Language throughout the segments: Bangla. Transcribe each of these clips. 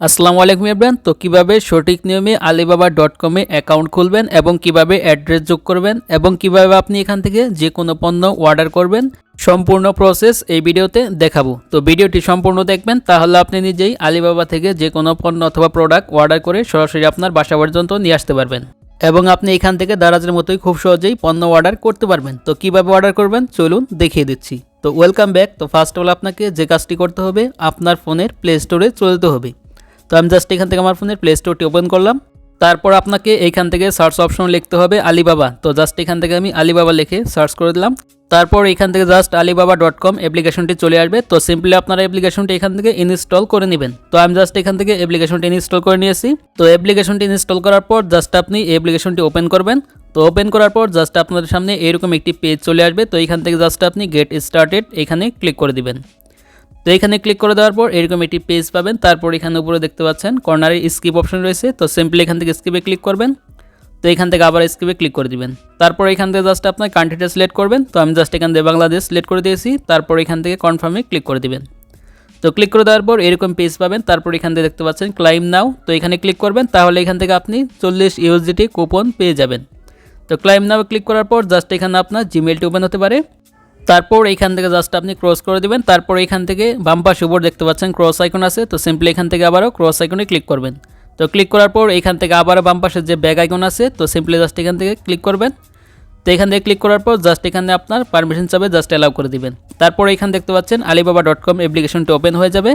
আসসালামু আলাইকুম এভরিওয়ান তো কীভাবে সঠিক নিয়মে আলিবাবা ডট কমে অ্যাকাউন্ট খুলবেন এবং কীভাবে অ্যাড্রেস যোগ করবেন এবং কীভাবে আপনি এখান থেকে যে কোনো পণ্য অর্ডার করবেন, সম্পূর্ণ প্রসেস এই ভিডিওতে দেখাবো। তো ভিডিওটি সম্পূর্ণ দেখবেন, তাহলে আপনি নিজেই আলিবাবা থেকে যে কোনো পণ্য অথবা প্রোডাক্ট অর্ডার করে সরাসরি আপনার বাসা পর্যন্ত নিয়ে আসতে পারবেন। এবং আপনি এখান থেকে দারাজের মতোই খুব সহজেই পণ্য অর্ডার করতে পারবেন। তো কীভাবে অর্ডার করবেন, চলুন দেখিয়ে দিচ্ছি। তো ওয়েলকাম ব্যাক তো ফার্স্ট অফ অল আপনাকে যে কাজটি করতে হবে, আপনার ফোনের প্লে স্টোরে চলতে হবে। তো আমি জাস্ট এখান থেকে আমার ফোনের প্লে স্টোরটি ওপেন করলাম। তারপর আপনাকে এইখান থেকে সার্চ অপশন লিখতে হবে আলিবাবা তো জাস্ট এখান থেকে আমি আলিবাবা লিখে সার্চ করে দিলাম। তারপর এখান থেকে জাস্ট আলিবাবা ডট কম অ্যাপ্লিকেশনটি চলে আসবে। তো সিম্পলি আপনারা অ্যাপ্লিকেশনটি এখান থেকে ইনস্টল করে নেবেন। তো আমি জাস্ট এখান থেকে অ্যাপ্লিকেশনটি ইনস্টল করে নিয়েছি। তো অ্যাপ্লিকেশনটি ইনস্টল করার পর জাস্ট আপনি অ্যাপ্লিকেশনটি ওপেন করবেন। তো ওপেন করার পর জাস্ট আপনাদের সামনে এরকম একটি পেজ চলে আসবে। তো এখান থেকে জাস্ট আপনি গেট স্টার্টেড এখানে ক্লিক করে দিবেন। তো এখানে ক্লিক করে দেওয়ার পর এরকম একটি পেজ পাবেন। তারপর এখানে উপরে দেখতে পাচ্ছেন কর্নারে স্কিপ অপশন রয়েছে। তো সিম্পলি এখান থেকে স্কিপে ক্লিক করবেন। তো এখান থেকে আবার স্কিপে ক্লিক করে দিবেন। তারপর এখান থেকে জাস্ট আপনার কান্ট্রিটা সিলেক্ট করবেন। তো আমি জাস্ট এখান থেকে বাংলাদেশ সিলেক্ট করে দিয়েছি। তারপর এখান থেকে কনফার্মে ক্লিক করে দিবেন। তো ক্লিক করে দেওয়ার পর এরকম পেজ পাবেন। তারপর এখান থেকে দেখতে পাচ্ছেন ক্লাইম নাও তো এখানে ক্লিক করবেন। তাহলে এখান থেকে আপনি চল্লিশ ইউএসডিটি কুপন পেয়ে যাবেন। তো ক্লাইম নাও ক্লিক করার পর জাস্ট এখানে আপনার জিমেলটি ওপেন হতে পারে। তারপর এইখান থেকে জাস্ট আপনি ক্রস করে দিবেন। তারপর এখান থেকে বাম পাশে উপর দেখতে পাচ্ছেন ক্রস আইকন আছে। তো সিম্পলি এখান থেকে আবারও ক্রস আইকনে ক্লিক করবেন। তো ক্লিক করার পর এখান থেকে আবারও বাম পাশে যে ব্যাগ আইকন আছে, তো সিম্পলি জাস্ট এখান থেকে ক্লিক করবেন। তো এখান থেকে ক্লিক করার পর জাস্ট এখানে আপনার পারমিশন চাবে জাস্ট অ্যালাউ করে দিবেন। তারপর এখান দেখতে পাচ্ছেন আলিবাবা ডট কম অ্যাপ্লিকেশনটি ওপেন হয়ে যাবে।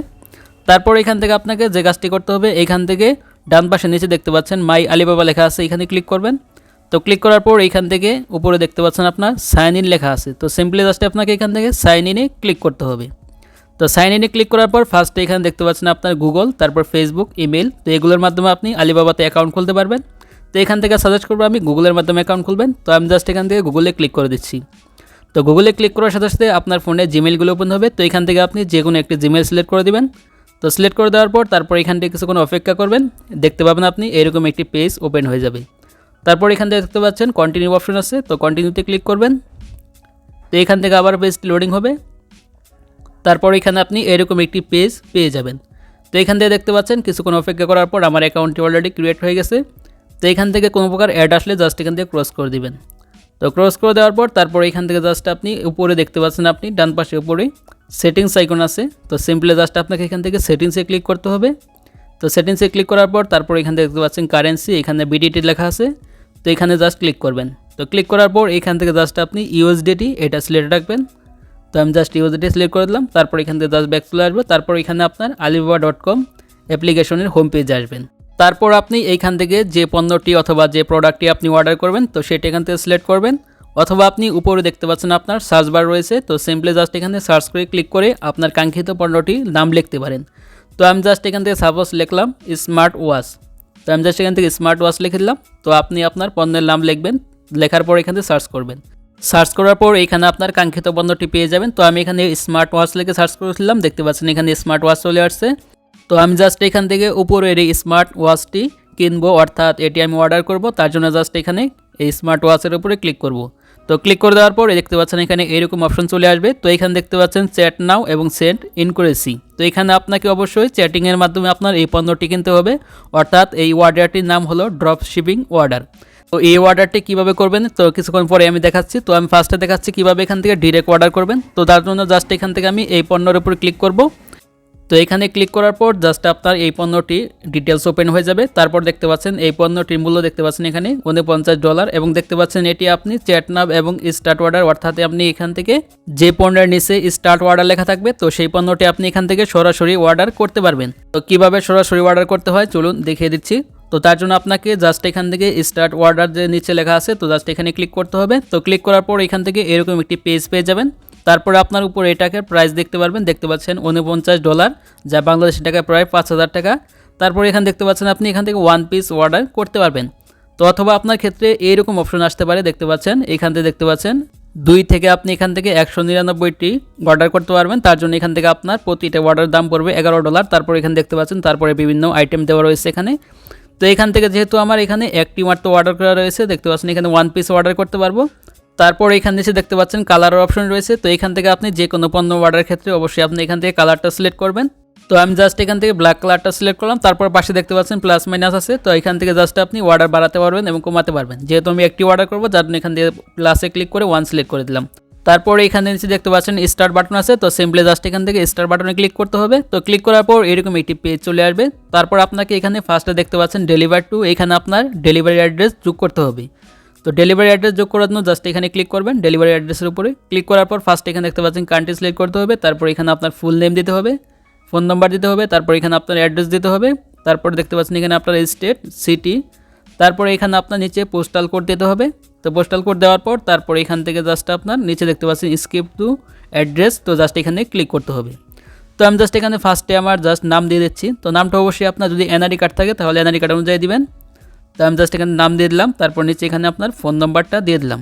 তারপর এখান থেকে আপনাকে যে কাজটি করতে হবে এখান থেকে ডান পাশে নিচে দেখতে পাচ্ছেন মাই আলিবাবা লেখা আছে এখানে ক্লিক করবেন। তো ক্লিক করার পর এইখান থেকে উপরে দেখতে পাচ্ছেন আপনার সাইন ইন লেখা আছে। তো সিম্পলি জাস্ট আপনাকে এখান থেকে সাইন ইনে ক্লিক করতে হবে। তো সাইন ইনে ক্লিক করার পর ফার্স্টে এখানে দেখতে পাচ্ছেন আপনার গুগল তারপর ফেসবুক ইমেল তো এগুলোর মাধ্যমে আপনি আলিবাবাতে অ্যাকাউন্ট খুলতে পারবেন। তো এখান থেকে সাজেস্ট করব আমি গুগলের মাধ্যমে অ্যাকাউন্ট খুলবেন। তো আমি জাস্ট এখান থেকে গুগলে ক্লিক করে দিচ্ছি। তো গুগলে ক্লিক করার সাথে সাথে আপনার ফোনে জিমেলগুলো ওপেন হবে। তো এখান থেকে আপনি যে কোনো একটি জিমেল সিলেক্ট করে দিবেন। তো সিলেক্ট করে দেওয়ার পর তারপর এখান থেকে কিছুক্ষণ অপেক্ষা করবেন। দেখতে পাবেন আপনি এরকম একটি পেজ ওপেন হয়ে যাবে। তারপর এখান থেকে দেখতে পাচ্ছেন কন্টিনিউ অপশন আছে, তো কন্টিনিউতে ক্লিক করবেন। তো এখান থেকে আবার পেজটি লোডিং হবে। তারপর এখানে আপনি এরকম একটি পেজ পেয়ে যাবেন। তো এখান থেকে দেখতে পাচ্ছেন কিছুক্ষণ অপেক্ষা করার পর আমার অ্যাকাউন্টটি অলরেডি ক্রিয়েট হয়ে গেছে। তো এখান থেকে কোনো প্রকার অ্যাড আসলে জাস্ট এখান থেকে ক্রস করে দিবেন। তো ক্রস করে দেওয়ার পর তারপর এখান থেকে জাস্ট আপনি উপরে দেখতে পাচ্ছেন আপনি, ডান পাশে উপরে সেটিংস আইকন আছে। তো সিম্পলি জাস্ট আপনাকে এখান থেকে সেটিংসে ক্লিক করতে হবে। তো সেটিংসে ক্লিক করার পর তারপর এখান থেকে দেখতে পাচ্ছেন কারেন্সি এখানে বিডিটি লেখা আছে। তো এখানে জাস্ট ক্লিক করবেন। তো ক্লিক করার পর এখান থেকে জাস্ট আপনি ইউএসডিটি এটা সিলেক্ট রাখবেন। তো আমি জাস্ট ইউএসডিটি সিলেক্ট করে দিলাম, তারপর এখান থেকে জাস্ট ব্যাক চলে আসবে। তারপর এখানে আপনার আলিবাবা ডট কম অ্যাপ্লিকেশনের হোম পেজে আসবেন। তারপর আপনি এইখান থেকে যে পণ্যটি অথবা যে প্রোডাক্টটি আপনি অর্ডার করবেন, তো সেটা এখান থেকে সিলেক্ট করবেন। অথবা আপনি উপরে দেখতে পাচ্ছেন আপনার সার্চ বার রয়েছে, তো সিম্পলি জাস্ট এখানে সার্চ করে ক্লিক করে আপনার কাঙ্ক্ষিত পণ্যটির নাম লিখতে পারেন। তো আমি জাস্ট এখান থেকে সাপোজ লিখলাম স্মার্ট ওয়াচ তো আমি জাস্ট এখান থেকে স্মার্ট ওয়াচ লিখে দিলাম। তো আপনি আপনার পণ্যের নাম লিখবেন, লেখার পর এখানে সার্চ করবেন। সার্চ করার পর এখানে আপনার কাঙ্ক্ষিত পণ্যটি পেয়ে যাবেন। তো আমি এখানে স্মার্ট ওয়াচ লিখে সার্চ করেছিলাম দেখতে পাচ্ছেন এখানে স্মার্ট ওয়াচ চলে আসছে। তো আমি জাস্ট এখান থেকে উপরের এই স্মার্ট ওয়াচটি কিনবো, অর্থাৎ এটি আমি অর্ডার করব, তার জন্য জাস্ট এখানে এই স্মার্ট ওয়াচের উপরে ক্লিক করব। তো ক্লিক করে দেওয়ার পর দেখতে পাচ্ছেন এখানে এরকম অপশন চলে আসবে। তো এখানে দেখতে পাচ্ছেন চ্যাট নাও এবং সেন্ড ইনকুরেসি তো এখানে আপনাকে অবশ্যই চ্যাটিংয়ের মাধ্যমে আপনার এই পণ্যটি কিনতে হবে। অর্থাৎ এই অর্ডারটির নাম হলো ড্রপ শিপিং অর্ডার তো এই অর্ডারটি কীভাবে করবেন? তো কিছুক্ষণ পরে আমি দেখাচ্ছি। তো আমি ফার্স্টে দেখাচ্ছি কীভাবে এখান থেকে ডিরেক্ট অর্ডার করবেন। তো তার জন্য জাস্ট এখান থেকে আমি এই পণ্যের উপর ক্লিক করব। তো এখানে ক্লিক করার পর জাস্ট আপনার এই পণ্যটি ডিটেলস ওপেন হয়ে যাবে। তারপর দেখতে পাচ্ছেন এই পণ্যটির মূল্য দেখতে পাচ্ছেন এখানে উনপঞ্চাশ ডলার এবং দেখতে পাচ্ছেন এটি আপনি চ্যাট নাম এবং স্টার্ট অর্ডার অর্থাৎ আপনি এখান থেকে যে পণ্যের নিচে স্টার্ট অর্ডার লেখা থাকবে, তো সেই পণ্যটি আপনি এখান থেকে সরাসরি অর্ডার করতে পারবেন। তো কীভাবে সরাসরি অর্ডার করতে হয়, চলুন দেখিয়ে দিচ্ছি। তো তার জন্য আপনাকে জাস্ট এখান থেকে স্টার্ট অর্ডার যে নিচে লেখা আছে, তো জাস্ট এখানে ক্লিক করতে হবে। তো ক্লিক করার পর এখান থেকে এরকম একটি পেজ পেয়ে যাবেন। তারপরে আপনার উপর এটাকে প্রাইস দেখতে পারবেন, দেখতে পাচ্ছেন উনপঞ্চাশ ডলার যা বাংলাদেশি টাকায় প্রায় পাঁচ হাজার টাকা। তারপর এখানে দেখতে পাচ্ছেন আপনি এখান থেকে ওয়ান পিস অর্ডার করতে পারবেন। তো অথবা আপনার ক্ষেত্রে এইরকম অপশন আসতে পারে, দেখতে পাচ্ছেন, এখান থেকে দেখতে পাচ্ছেন, দুই থেকে আপনি এখান থেকে একশো নিরানব্বইটি অর্ডার করতে পারবেন। তার জন্য এখান থেকে আপনার প্রতিটা অর্ডার দাম পড়বে এগারো ডলার তারপর এখানে দেখতে পাচ্ছেন, তারপরে বিভিন্ন আইটেম দেওয়া রয়েছে এখানে। তো এখান থেকে যেহেতু আমার এখানে একটি মাত্র অর্ডার করা রয়েছে, দেখতে পাচ্ছেন এখানে ওয়ান পিস অর্ডার করতে পারব। তারপর এখান নিচে দেখতে পাচ্ছেন কালারের অপশন রয়েছে। তো এখান থেকে আপনি যে কোনো পণ্য অর্ডারের ক্ষেত্রে অবশ্যই আপনি এখান থেকে কালারটা সিলেক্ট করবেন। তো আমি জাস্ট এখান থেকে ব্ল্যাক কালারটা সিলেক্ট করলাম। তারপর পাশে দেখতে পাচ্ছেন প্লাস মাইনাস আছে। তো এখান থেকে জাস্ট আপনি অর্ডার বাড়াতে পারবেন এবং কমাতে পারবেন। যেহেতু আমি একটি অর্ডার করব, যার জন্য এখান থেকে প্লাসে ক্লিক করে ওয়ান সিলেক্ট করে দিলাম। তারপর এখানে নিচে দেখতে পাচ্ছেন স্টার বাটন আছে। তো সিম্পলি জাস্ট এখান থেকে স্টার বাটনে ক্লিক করতে হবে। তো ক্লিক করার পর এরকম একটি পেজ চলে আসবে। তারপর আপনাকে এখানে ফার্স্টে দেখতে পাচ্ছেন ডেলিভার টু এখানে আপনার ডেলিভারি অ্যাড্রেস যোগ করতে হবে। তো ডেলিভারি অ্যাড্রেস যোগ করার জন্য জাস্ট এখানে ক্লিক করবেন। ডেলিভারি অ্যাড্রেসের উপরে ক্লিক করার পর ফার্স্ট এখানে দেখতে পাচ্ছেন কান্ট্রি সিলেক্ট করতে হবে। তারপর এখানে আপনার ফুল নেম দিতে হবে ফোন নাম্বার দিতে হবে, তারপর এখানে আপনার অ্যাড্রেস দিতে হবে, তারপর দেখতে পাচ্ছেন এখানে আপনার স্টেট সিটি তারপরে এখানে আপনার নিচে পোস্টাল কোড দিতে হবে। তো পোস্টাল কোড দেওয়ার পর তারপর এখান থেকে জাস্ট আপনার নিচে দেখতে পাচ্ছেন স্কিপ টু অ্যাড্রেস তো জাস্ট এখানে ক্লিক করতে হবে। তো আমি জাস্ট এখানে ফার্স্টে আমার জাস্ট নাম দিয়ে দিচ্ছি। তো নামটা অবশ্যই আপনার যদি এনআরই কার্ড থাকে, তাহলে এনআরই কার্ড অনুযায়ী দিবেন। তো আমি জাস্ট এখানে নাম দিয়ে দিলাম, তারপর নিচে এখানে আপনার ফোন নাম্বারটা দিয়ে দিলাম।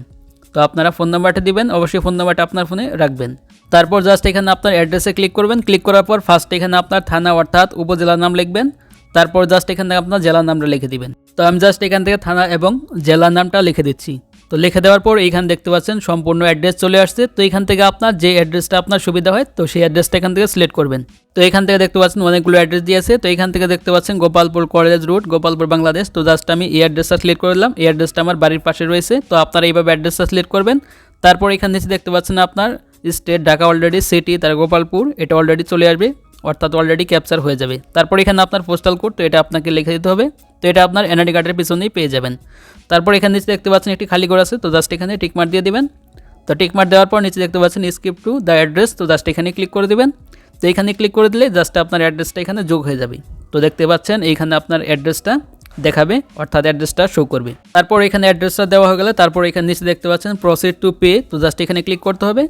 তো আপনারা ফোন নাম্বারটা দিবেন, অবশ্যই ফোন নাম্বারটা আপনার ফোনে রাখবেন। তারপর জাস্ট এখানে আপনার অ্যাড্রেসে ক্লিক করবেন ক্লিক করার পর ফার্স্ট এখানে আপনার থানা অর্থাৎ উপজেলার নাম লিখবেন, তারপর জাস্ট এখান থেকে আপনার জেলার নামটা লিখে দিবেন। তো আমি জাস্ট এখান থেকে থানা এবং জেলার নামটা লিখে দিচ্ছি। তো লিখে দেওয়ার পর এইখানে দেখতে পাচ্ছেন সম্পূর্ণ অ্যাড্রেস চলে আসছে। তো এখান থেকে আপনার যে অ্যাড্রেসটা আপনার সুবিধা হয়, তো সেই অ্যাড্রেসটা এখান থেকে সিলেক্ট করবেন। তো এখান থেকে দেখতে পাচ্ছেন অনেকগুলো অ্যাড্রেস দিয়েছে তো এখান থেকে দেখতে পাচ্ছেন গোপালপুর কলেজ রোড, গোপালপুর বাংলাদেশ। তো জাস্ট আমি এই অ্যাড্রেসটা সিলেক্ট করে দিলাম। এই অ্যাড্রেসটা আমার বাড়ির পাশে রয়েছে। তো আপনারা এইভাবে অ্যাড্রেসটা সিলেক্ট করবেন। তারপর এখান নিচে দেখতে পাচ্ছেন আপনার স্টেট ঢাকা অলরেডি, সিটি তার গোপালপুর, এটা অলরেডি চলে আসবে। অর্থাৎ অলরেডি ক্যাপচার হয়ে যাবে। তারপর এখানে আপনার পোস্টাল কোড তো এটা আপনাকে লিখে দিতে হবে। তো এটা আপনার এনআইডি কার্ডের পিছনেই পেয়ে যাবেন। তারপর এখানে নিচে দেখতে পাচ্ছেন একটি খালি ঘর আছে, তো জাস্ট এখানে টিকমার্ক দিয়ে দেবেন। তো টিকমার্ক দেওয়ার পর নিচে দেখতে পাচ্ছেন স্কিপ টু দ্য অ্যাড্রেস তো জাস্ট এখানে ক্লিক করে দেবেন। তো এখানে ক্লিক করে দিলে জাস্ট আপনার অ্যাড্রেসটা এখানে যোগ হয়ে যাবে। তো দেখতে পাচ্ছেন এইখানে আপনার অ্যাড্রেসটা দেখাবে, অর্থাৎ অ্যাড্রেসটা শো করবে। তারপর এখানে অ্যাড্রেসটা দেওয়া হয়ে গেলে তারপর এখানে নিচে দেখতে পাচ্ছেন প্রসিড টু পে তো জাস্ট এখানে ক্লিক করতে হবে।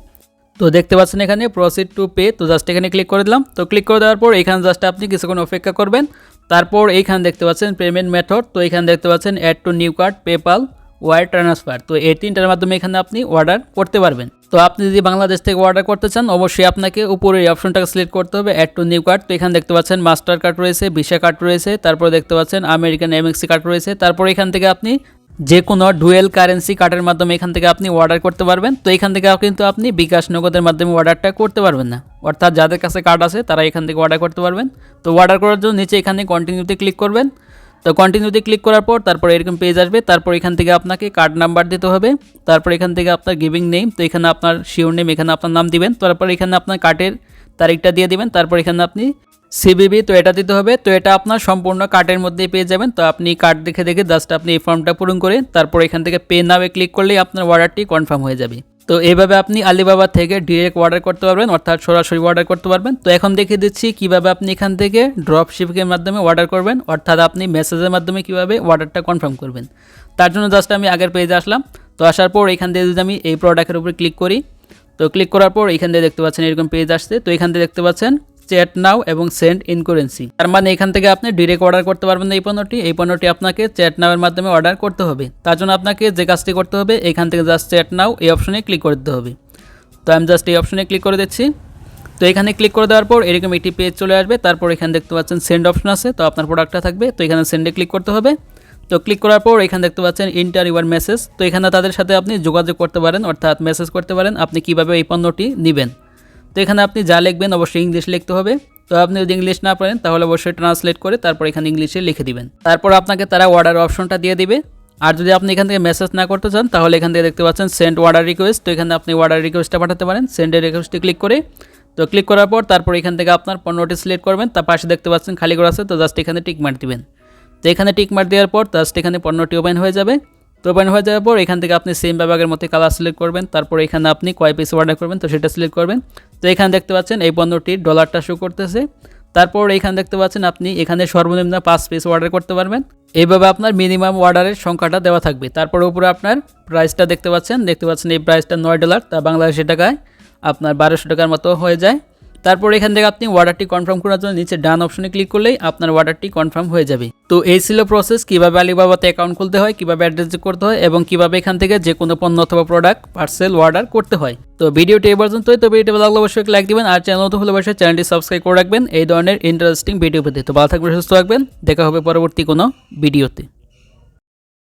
তো দেখতে পাচ্ছেন এখানে প্রসিড টু পে তো জাস্ট এখানে ক্লিক করে দিলাম। তো ক্লিক করে দেওয়ার পর এখানে জাস্ট আপনি কিছুক্ষণ অপেক্ষা করবেন। তারপর এইখানে দেখতে পাচ্ছেন পেমেন্ট মেথড তো এখানে দেখতে পাচ্ছেন add to new card PayPal wire transfer তো এই তিনটার মাধ্যমে এখানে আপনি অর্ডার করতে পারবেন। তো আপনি যদি বাংলাদেশ থেকে অর্ডার করতে চান, অবশ্যই আপনাকে উপরে এই অপশনটাকে সিলেক্ট করতে হবে অ্যাড টু নিউ কার্ড তো এখানে দেখতে পাচ্ছেন মাস্টার কার্ড রয়েছে ভিসা কার্ড রয়েছে, তারপর দেখতে পাচ্ছেন আমেরিকান এমএক্সি কার্ড রয়েছে, তারপর এখান থেকে আপনি যে কোনো ডুয়েল কারেন্সি কার্ডের মাধ্যমে এখান থেকে আপনি অর্ডার করতে পারবেন। তো এখান থেকে কিন্তু আপনি বিকাশ নগদের মাধ্যমে অর্ডারটা করতে পারবেন না। অর্থাৎ যাদের কাছে কার্ড আছে, তারা এখান থেকে অর্ডার করতে পারবেন। তো অর্ডার করার জন্য নিচে এখানে কন্টিনিউতে ক্লিক করবেন। তো কন্টিনিউতে ক্লিক করার পর তারপর এরকম পেজ আসবে। তারপর এখান থেকে আপনাকে কার্ড নাম্বার দিতে হবে। তারপর এখান থেকে আপনার গিভিং নেম তো এখানে আপনার শিওর নেম এখানে আপনার নাম দিবেন। তারপর এখানে আপনার কার্ডের তারিখটা দিয়ে দিবেন। তারপর এখানে আপনি সিবিবি তো এটা দিতে হবে। তো এটা আপনার সম্পূর্ণ কার্ডের মধ্যেই পেয়ে যাবেন। তো আপনি কার্ড দেখে দেখে জাস্ট আপনি এই ফর্মটা পূরণ করে তারপর এখান থেকে পে নামে ক্লিক করলেই আপনার অর্ডারটি কনফার্ম হয়ে যাবে। তো এইভাবে আপনি আলিবাবা থেকে ডিরেক্ট অর্ডার করতে পারবেন, অর্থাৎ সরাসরি অর্ডার করতে পারবেন। তো এখন দেখিয়ে দিচ্ছি কীভাবে আপনি এখান থেকে ড্রপ শিপিংয়ের মাধ্যমে অর্ডার করবেন, অর্থাৎ আপনি মেসেজের মাধ্যমে কীভাবে অর্ডারটা কনফার্ম করবেন। তার জন্য জাস্ট আমি আগের পেজে আসলাম। তো আসার পর এখান থেকে যদি আমি এই প্রোডাক্টের উপরে ক্লিক করি, তো ক্লিক করার পর এখান থেকে দেখতে পাচ্ছেন এরকম পেজ আসছে। তো এখান থেকে দেখতে পাচ্ছেন চ্যাট নাও এবং সেন্ড ইন কারেন্সি। তার মানে এখান থেকে আপনি ডিরেক্ট অর্ডার করতে পারবেন না এই পণ্যটি। এই পণ্যটি আপনাকে চ্যাট নাওয়ের মাধ্যমে অর্ডার করতে হবে। তার জন্য আপনাকে যে কাজটি করতে হবে, এখান থেকে জাস্ট চ্যাট নাও এই অপশনে ক্লিক করে দিতে হবে। তো আমি জাস্ট এই অপশনে ক্লিক করে দিচ্ছি। তো এখানে ক্লিক করে দেওয়ার পর এরকম একটি পেজ চলে আসবে। তারপর এখানে দেখতে পাচ্ছেন সেন্ড অপশন আছে। তো আপনার প্রোডাক্টটা থাকবে। তো এখানে সেন্ডে ক্লিক করতে হবে। তো ক্লিক করার পর এখানে দেখতে পাচ্ছেন ইন্টার ইউর মেসেজ তো এখানে তাদের সাথে আপনি যোগাযোগ করতে পারেন, অর্থাৎ মেসেজ করতে পারেন আপনি কীভাবে এই পণ্যটি নেবেন। তো এখানে আপনি যা লিখবেন অবশ্যই ইংলিশ লিখতে হবে। তো আপনি যদি ইংলিশ না পারেন তাহলে অবশ্যই ট্রান্সলেট করে তারপর এখানে ইংলিশে লিখে দিবেন। তারপর আপনাকে তারা অর্ডার অপশনটা দিয়ে দিবে। আর যদি আপনি এখান থেকে মেসেজ না করতে চান, তাহলে এখান থেকে দেখতে পাচ্ছেন সেন্ড অর্ডার রিকোয়েস্ট তো এখানে আপনি অর্ডার রিকোয়েস্টটা পাঠাতে পারেন। সেন্ডের রিকোয়েস্টে ক্লিক করে। তো ক্লিক করার পর তারপর এখান থেকে আপনার পণ্যটি সিলেক্ট করবেন। তার পাশে দেখতে পাচ্ছেন খালি করে আছে, তো জাস্ট এখানে টিক মার দিবেন। তো এখানে টিক মার দেওয়ার পর জাস্ট এখানে পণ্যটি ওপেন হয়ে যাবে। তো ওপেন হয়ে যাওয়ার পর এখান থেকে আপনি সেম বিভাগের মতো কালার সিলেক্ট করবেন। তারপর এখানে আপনি কয় পিস অর্ডার করবেন, তো সেটা সিলেক্ট করবেন। তো এখানে দেখতে পাচ্ছেন এই পণ্যটির ডলারটা শো করতেছে। তারপর এখানে দেখতে পাচ্ছেন আপনি এখানে সর্বনিম্ন পাঁচ পিস অর্ডার করতে পারবেন। এইভাবে আপনার মিনিমাম অর্ডারের সংখ্যাটা দেওয়া থাকবে। তারপর উপরে আপনার প্রাইসটা দেখতে পাচ্ছেন। দেখতে পাচ্ছেন এই প্রাইসটা নয় ডলার তা বাংলাদেশি টাকায় আপনার বারোশো টাকার মতো হয়ে যায়। তারপর এখান থেকে আপনি অর্ডারটি কনফার্ম করার জন্য নিচে ডান অপশনে ক্লিক করলেই আপনার অর্ডারটি কনফার্ম হয়ে যাবে। তো এই ছিল প্রসেস কীভাবে আলিবাবাতে অ্যাকাউন্ট খুলতে হয়, কীভাবে অ্যাড্রেস করতে হয় এবং কীভাবে এখান থেকে যে কোনো পণ্য অথবা প্রোডাক্ট পার্সেল অর্ডার করতে হয়। তো ভিডিওটি এই পর্যন্তই, তো ভিডিওটি ভালো লাগলে অবশ্যই লাইক দিবেন আর চ্যানেল নতুন হলে অবশ্যই চ্যানেলটি সাবস্ক্রাইব করে রাখবেন। এই ধরনের ইন্টারেস্টিং ভিডিও পেতে। তো ভালো থাকবেন, সুস্থ থাকবেন। দেখা হবে পরবর্তী কোনো ভিডিওতে